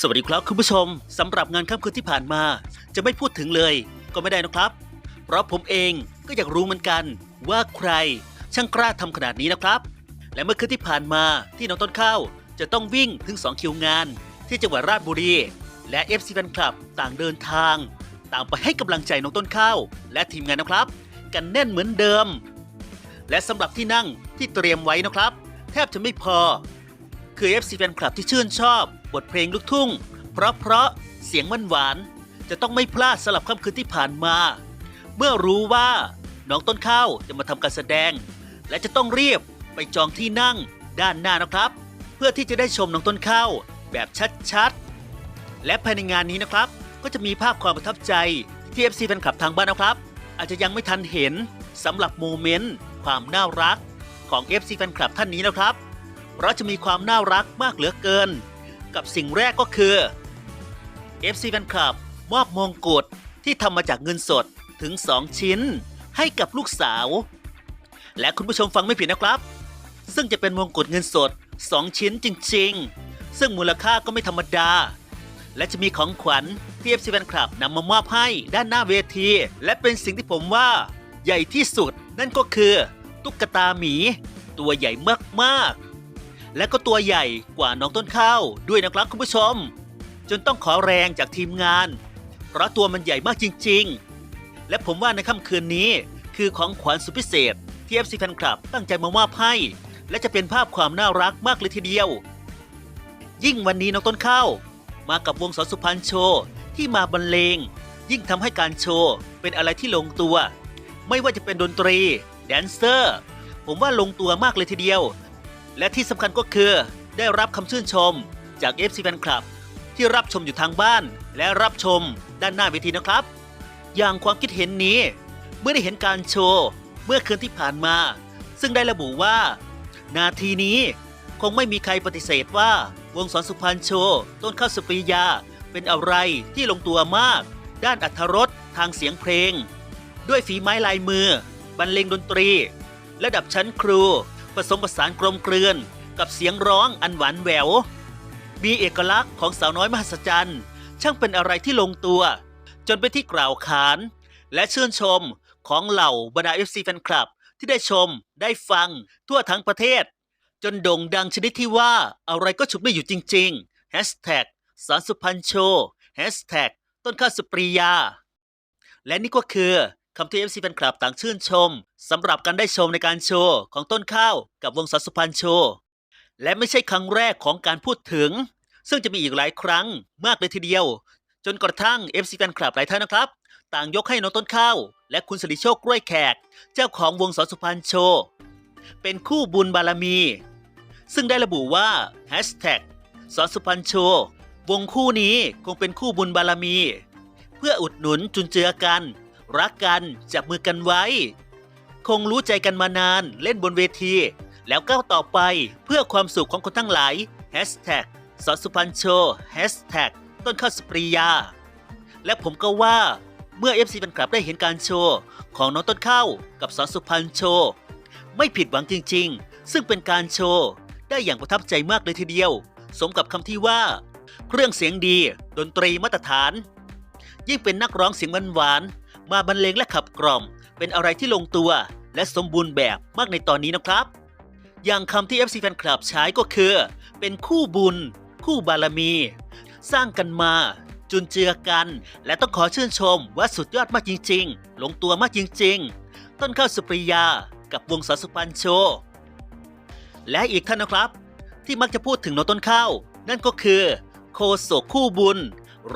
สวัสดีครับคุณผู้ชมสำหรับงานค่ำคืนที่ผ่านมา จะไม่พูดถึงเลยก็ไม่ได้นะครับ เพราะผมเองก็อยากรู้เหมือนกัน ว่าใครช่างกล้าทำขนาดนี้นะครับ และเมื่อคืนที่ผ่านมาที่น้องต้นข้าวจะต้องวิ่งถึง 2 คิวงาน ที่จังหวัดราชบุรี และ FC แฟนคลับต่างเดินทาง ต่างไปให้กำลังใจน้องต้นข้าวและทีมงานนะครับ กันแน่นเหมือนเดิม และสำหรับที่นั่งที่เตรียมไว้นะครับ แทบจะไม่พอ คือ FC แฟนคลับที่ชื่นชอบ บทเพลงลูกทุ่ง เพราะเพราะเสียงมันหวาน จะต้องไม่พลาดสลับค่ำคืนที่ผ่านมา เมื่อรู้ว่าน้องต้นข้าวจะมาทำการแสดง และจะต้องเรียบไปจองที่นั่งด้านหน้านะครับ เพื่อที่จะได้ชมน้องต้นข้าวแบบชัดๆ และภายในงานนี้นะครับ ก็จะมีภาพความประทับใจที่ FC แฟนคลับทางบ้านนะครับ อาจจะยังไม่ทันเห็นสำหรับโมเมนต์ความน่ารักของ FC แฟนคลับท่านนี้นะครับ เพราะจะมีความน่ารักมากเหลือเกิน กับสิ่งแรกก็คือ FC แฟนคลับมอบมงกุฎที่ทำมาจากเงินสดถึง 2 ชิ้น ให้กับลูกสาว และคุณผู้ชมฟังไม่ผิดนะครับ ซึ่งจะเป็นมงกุฎเงินสด 2 ชิ้นจริง ๆ ซึ่งมูลค่าก็ไม่ธรรมดา และจะมีของขวัญที่ FC แฟนคลับนำมามอบให้ด้านหน้าเวที และเป็นสิ่งที่ผมว่าใหญ่ที่สุดนั่นก็คือ ตุ๊กตาหมี ตัวใหญ่มากๆ และก็ตัวใหญ่กว่าน้องต้นข้าวด้วยนะครับคุณผู้ชม จนต้องขอแรงจากทีมงาน เพราะตัวมันใหญ่มากจริง ๆ และผมว่าในค่ำคืนนี้ คือของขวัญสุดพิเศษที่ FC แฟนคลับตั้งใจมามอบให้ และจะเป็นภาพความน่ารักมากเลยทีเดียว ยิ่งวันนี้น้องต้นข้าวมากับวงสอนสุพรรณโชว์ที่มาบรรเลง ยิ่งทำให้การโชว์เป็นอะไรที่ลงตัว ไม่ว่าจะเป็นดนตรี แดนเซอร์ ผมว่าลงตัวมากเลยทีเดียว และที่สำคัญก็คือได้รับคำชื่นชมจาก FC แฟนคลับที่รับชมอยู่ทางบ้าน และรับชมด้านหน้าเวทีนะครับ อย่างความคิดเห็นนี้ เมื่อได้เห็นการโชว์เมื่อคืนที่ผ่านมา ซึ่งได้ระบุว่า นาทีนี้คงไม่มีใครปฏิเสธว่าวงสอนสุพรรณโชว์ต้นข้าวสุปรียาเป็นอะไรที่ลงตัวมาก ด้านอัธรสทางเสียงเพลง ด้วยฝีไม้ลายมือ บรรเลงดนตรี ระดับชั้นครู ผสมผสานกลมกลืนกับเสียงร้องอันหวานแหวว มีเอกลักษณ์ของสาวน้อยมหัศจรรย์ช่างเป็นอะไรที่ลงตัว จนเป็นที่กล่าวขาน และชื่นชมของเหล่าบรรดา FC แฟนคลับ ที่ได้ชมได้ฟังทั่วทั้งประเทศ จนโด่งดังชนิดที่ว่าอะไรก็ฉุดไม่อยู่จริงๆแฮชแท็กสารสุพรรณโชว์แฮชแท็กต้นข้าวสุปรียา และนี่ก็คือ คำที่ FC แฟนคลับต่างชื่นชมสำหรับการได้ชมในการโชว์ของต้นข้าวกับวงสารสุพรรณโชว์และไม่ใช่ครั้งแรกของการพูดถึง ซึ่งจะมีอีกหลายครั้งมากเลยทีเดียว จนกระทั่ง FC แฟนคลับหลายท่านนะครับ ต่างยกให้น้องต้นข้าว และคุณสิริโชคกล้วยแขก เจ้าของวงสอสุพรรณโชว์เป็นคู่บุญบารมี ซึ่งได้ระบุว่าแฮชแท็กสอสุพรรณโชว์วงคู่นี้คงเป็นคู่บุญบารมี เพื่ออุดหนุนจุนเจือกัน รักกันจับมือกันไว้ คงรู้ใจกันมานานเล่นบนเวที แล้วก้าวต่อไปเพื่อความสุขของคนทั้งหลายแฮชแท็กสอนสุพรรณโชแฮชแท็กต้นข้าวสปรียา และผมก็ว่าเมื่อ FC แฟนคลับได้เห็นการโชว์ ของน้องต้นข้าวกับสอนสุพรรณโชไม่ผิดหวังจริง ๆ ซึ่งเป็นการโชว์ ได้อย่างประทับใจมากเลยทีเดียว สมกับคำที่ว่า เครื่องเสียงดี ดนตรีมาตรฐาน ยิ่งเป็นนักร้องเสียงหวานๆ มาบรรเลงและขับกล่อม เป็นอะไรที่ลงตัวและสมบูรณ์แบบมากในตอนนี้นะครับ อย่างคำที่ FC แฟนคลับใช้ก็คือ เป็นคู่บุญ คู่บารมี สร้างกันมา จุนเจือกัน และต้องขอชื่นชมว่าสุดยอดมากจริง ๆ ลงตัวมากจริง ๆ ต้นข้าวสุปริยา กับวงสาสุพรรณโช และอีกท่านนะครับ ที่มักจะพูดถึงน้องต้นข้าวนั่นก็คือ โคโศกคู่บุญ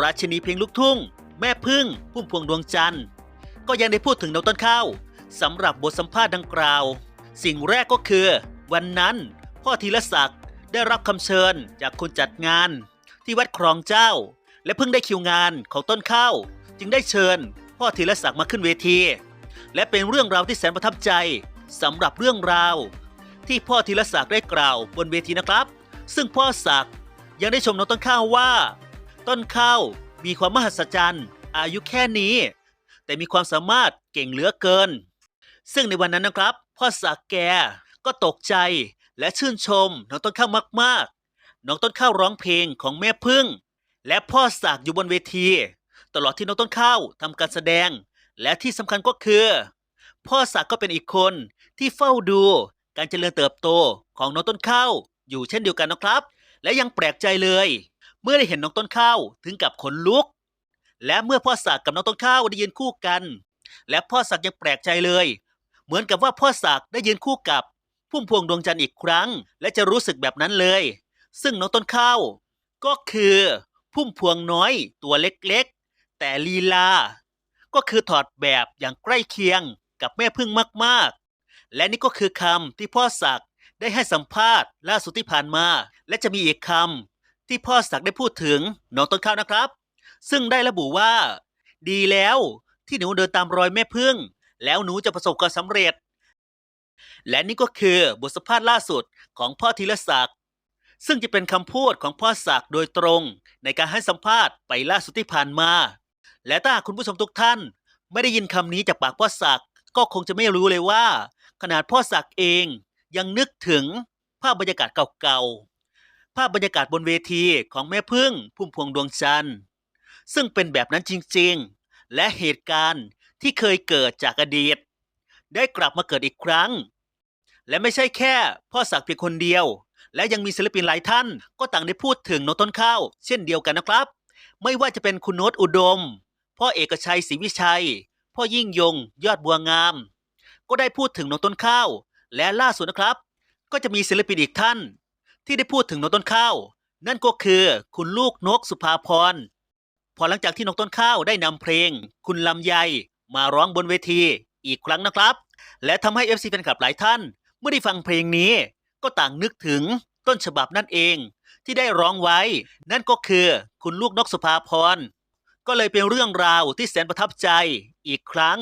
ราชินีเพลงลูกทุ่ง แม่พึ่งพุ่มพวงดวงจันทร์ ก็ยังได้พูดถึงน้องต้นข้าวสำหรับบทสัมภาษณ์ดังกล่าว สิ่งแรกก็คือ วันนั้น พ่อธีรศักดิ์ได้รับคำเชิญจากคนจัดงาน ที่วัดครองเจ้า และเพิ่งได้คิวงานของต้นข้าวจึงได้เชิญ พ่อธีรศักดิ์มาขึ้นเวที และเป็นเรื่องราวที่แสนประทับใจสำหรับเรื่องราว ที่พ่อธีรศักดิ์ได้กล่าวบนเวทีนะครับ ซึ่งพ่อศักดิ์ยังได้ชมน้องต้นข้าวว่า ต้นข้าวมีความมหัศจรรย์ อายุแค่นี้ แต่มีความสามารถเก่งเหลือเกิน ซึ่งในวันนั้นนะครับ พ่อศักแกก็ตกใจและชื่นชมน้องต้นข้าวมากๆ น้องต้นข้าวร้องเพลงของแม่พึ่ง และพ่อศักอยู่บนเวที ตลอดที่น้องต้นข้าวทำการแสดง และที่สำคัญก็คือ พ่อศักก็เป็นอีกคนที่เฝ้าดูการเจริญเติบโตของน้องต้นข้าวอยู่เช่นเดียวกันนะครับ และยังแปลกใจเลย เมื่อได้เห็นน้องต้นข้าวถึงกับขนลุก และเมื่อพ่อศักดิ์กับน้องต้นข้าวได้ยืนคู่กัน และพ่อศักดิ์ยังแปลกใจเลย เหมือนกับว่าพ่อศักดิ์ได้ยืนคู่กับพุ่มพวงดวงจันทร์อีกครั้ง และจะรู้สึกแบบนั้นเลย ซึ่งน้องต้นข้าวก็คือ พุ่มพวงน้อยตัวเล็กๆ แต่ลีลา ก็คือถอดแบบอย่างใกล้เคียงกับแม่พึ่งมากๆ และนี่ก็คือคำที่พ่อศักดิ์ได้ให้สัมภาษณ์ล่าสุดที่ผ่านมา และจะมีอีกคำที่พ่อศักดิ์ได้พูดถึงน้องต้นข้าวนะครับ ซึ่งได้ระบุว่า ดีแล้วที่หนูเดินตามรอยแม่พึ่ง แล้วหนูจะประสบความสำเร็จ และนี่ก็คือบทสัมภาษณ์ล่าสุดของพ่อธีรศักดิ์ซึ่งจะเป็นคำพูดของพ่อศักดิ์โดยตรงในการให้สัมภาษณ์ไปล่าสุดที่ผ่านมา และถ้าคุณผู้ชมทุกท่าน ไม่ได้ยินคำนี้จากปากพ่อศักดิ์ก็คงจะไม่รู้เลยว่า ขนาดพ่อศักดิ์เองยังนึกถึงภาพบรรยากาศเก่าๆ ภาพบรรยากาศบนเวทีของแม่พึ่งพุ่มพวงดวงจันทร์ ซึ่งเป็นแบบนั้นจริงๆ และเหตุการณ์ที่เคยเกิดจากอดีต ได้กลับมาเกิดอีกครั้ง และไม่ใช่แค่พ่อศักดิ์เพียงคนเดียว และยังมีศิลปินหลายท่าน ก็ต่างได้พูดถึงน้องต้นข้าว เช่นเดียวกันนะครับ ไม่ว่าจะเป็นคุณโนตอุดม พ่อเอกชัยศรีวิชัย พ่อยิ่งยง ยอดบัวงาม ก็ได้พูดถึงน้องต้นข้าว และล่าสุดนะครับ ก็จะมีศิลปินอีกท่าน ที่ได้พูดถึงน้องต้นข้าว นั่นก็คือคุณลูกนกสุภาพร พอหลังจากที่น้องต้นข้าวได้นำเพลง คุณลำไยมาร้องบนเวทีอีกครั้งนะครับ และทำให้ FC แฟนคลับหลายท่าน เมื่อได้ฟังเพลงนี้ ก็ต่างนึกถึงต้นฉบับนั่นเอง ที่ได้ร้องไว้ นั่นก็คือคุณลูกนกสุภาพรก็เลยเป็นเรื่องราวที่แสนประทับใจอีกครั้ง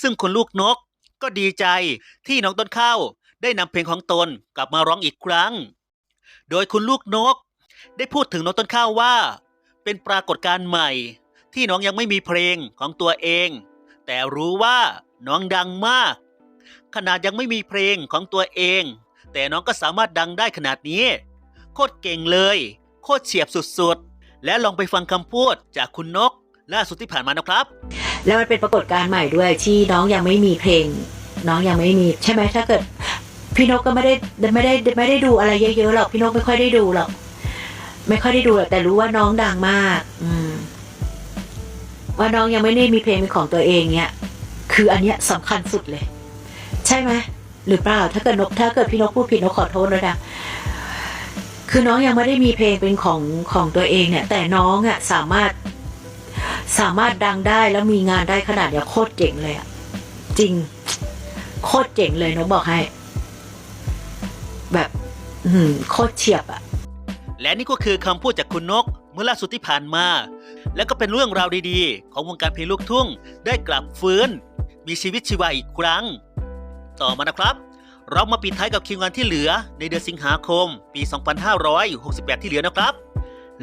ซึ่งคุณลูกนกก็ดีใจที่น้องต้นข้าวได้นำเพลงของตนกลับมาร้องอีกครั้ง โดยคุณลูกนก ได้พูดถึงน้องต้นข้าวว่า เป็นปรากฏการณ์ใหม่ ที่น้องยังไม่มีเพลงของตัวเอง แต่รู้ว่าน้องดังมาก ขนาดยังไม่มีเพลงของตัวเอง แต่น้องก็สามารถดังได้ขนาดนี้ โคตรเก่งเลย โคตรเฉียบสุดๆ และลองไปฟังคำพูดจากคุณนกล่าสุดที่ผ่านมานะครับ แล้วมันเป็นปรากฏการณ์ใหม่ด้วยที่น้องยังไม่มีเพลง น้องยังไม่มีใช่ไหมถ้าเกิด พี่นกก็ไม่ได้ไม่ได้ไม่ได้ดูอะไรเยอะๆหรอกพี่นกไม่ค่อยได้ดูหรอก ไม่ค่อยได้ดูแต่รู้ว่าน้องดังมาก อืม ว่าน้องยังไม่ได้มีเพลงเป็นของตัวเองเนี่ย คืออันเนี้ยสำคัญสุดเลย ใช่ไหมหรือเปล่า ถ้าเกิดนกถ้าเกิดพี่นกพูดผิดนกขอโทษเลยนะคือน้องยังไม่ได้มีเพลงเป็นของของตัวเองเนี่ย แต่น้องอะสามารถ สามารถดังได้แล้วมีงานได้ขนาดเนี้ยโคตรเจ๋งเลยอะจริง โคตรเจ๋งเลยนกบอกให้ แบบ อืม โคตรเฉียบอะ และนี่ก็คือคำพูดจากคุณนกเมื่อล่าสุดที่ผ่านมา และก็เป็นเรื่องราวดีๆ ของวงการเพลงลูกทุ่ง ได้กลับฟื้น มีชีวิตชีวาอีกครั้ง ต่อมานะครับ เรามาปิดท้ายกับคิวงานที่เหลือในเดือนสิงหาคม ปี 2568 ที่เหลือนะครับ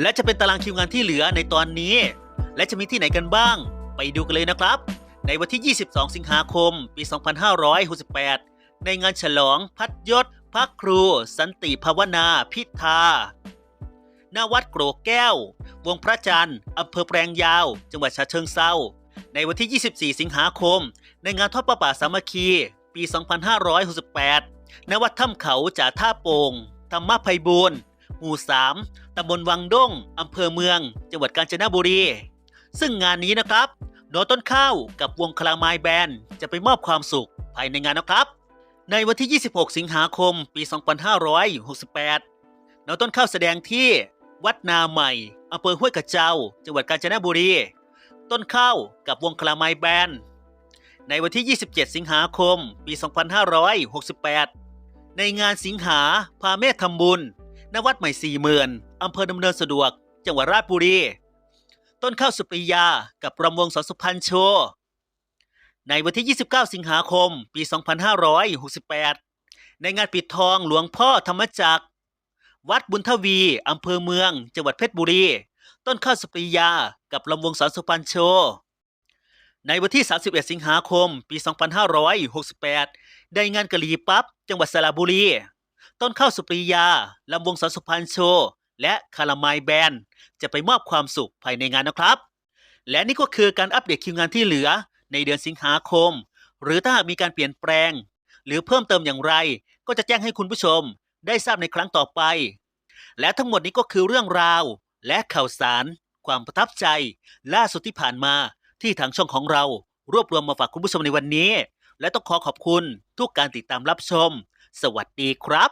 และจะเป็นตารางคิวงานที่เหลือในตอนนี้ และจะมีที่ไหนกันบ้าง ไปดูกันเลยนะครับ ในวันที่ 22 สิงหาคม ปี 2568 ในงานฉลอง พัดยศพระครู สันติภาวนา พิธา ณวัดโกรกแก้ว วงพระจันทร์อำเภอแปลงยาว จังหวัดฉะเชิงเซาในวันที่ 24 สิงหาคม ในงานทอดประป่าสามัคคี ปี 2568 ณ วัดถ้ำเขาจ่าท่าโป่งธรรมไพบูรณ์หมู่ 3ตำบลวังด้งอำเภอเมือง จังหวัดกาญจนบุรี ซึ่งงานนี้นะครับโนต้นข้าวกับวงคลาไมายแบนจะไปมอบความสุขภายในงานนะครับ ในวันที่ 26 สิงหาคม ปี 2568น้องต้นข้าวแสดงที่ วัดนาใหม่อำเภอห้วยกระเจ้า จังหวัดกาญจนบุรี ต้นข้าวกับวงคลาไมายแบนด์ในวันที่ 27 สิงหาคม ปี 2568 ในงานสิงหาพาเมธทำบุญ ณ วัดใหม่สี่หมื่นอำเภอดำเนินสะดวก จังหวัดราชบุรี ต้นข้าวสุปริยา กับรำวงสอนสุพรรณโชว์ในวันที่ 29 สิงหาคม ปี 2568 ในงานปิดทองหลวงพ่อธรรมจักร วัดบุญทวี อำเภอเมือง จังหวัดเพชรบุรี ต้นข้าวสุปริยา กับลำวงสอนสุพรรณโชว์ในวันที่ 31 สิงหาคม ปี 2568ในงานกะหรี่ปั๊บ จังหวัดสระบุรี ต้นข้าวสุปริยา ลำวงสอนสุพรรณโชว์ และคาราไมแบนจะไปมอบความสุขภายในงานนะครับ และนี่ก็คือการอัปเดตคิวงานที่เหลือในเดือนสิงหาคม หรือถ้าหากมีการเปลี่ยนแปลง หรือเพิ่มเติมอย่างไร ก็จะแจ้งให้คุณผู้ชม ได้ทราบในครั้งต่อไป และทั้งหมดนี้ก็คือเรื่องราว และข่าวสาร ความประทับใจ ล่าสุดที่ผ่านมาที่ทางช่องของเรา รวบรวมมาฝากคุณผู้ชมในวันนี้ และต้องขอขอบคุณทุกการติดตามรับชม สวัสดีครับ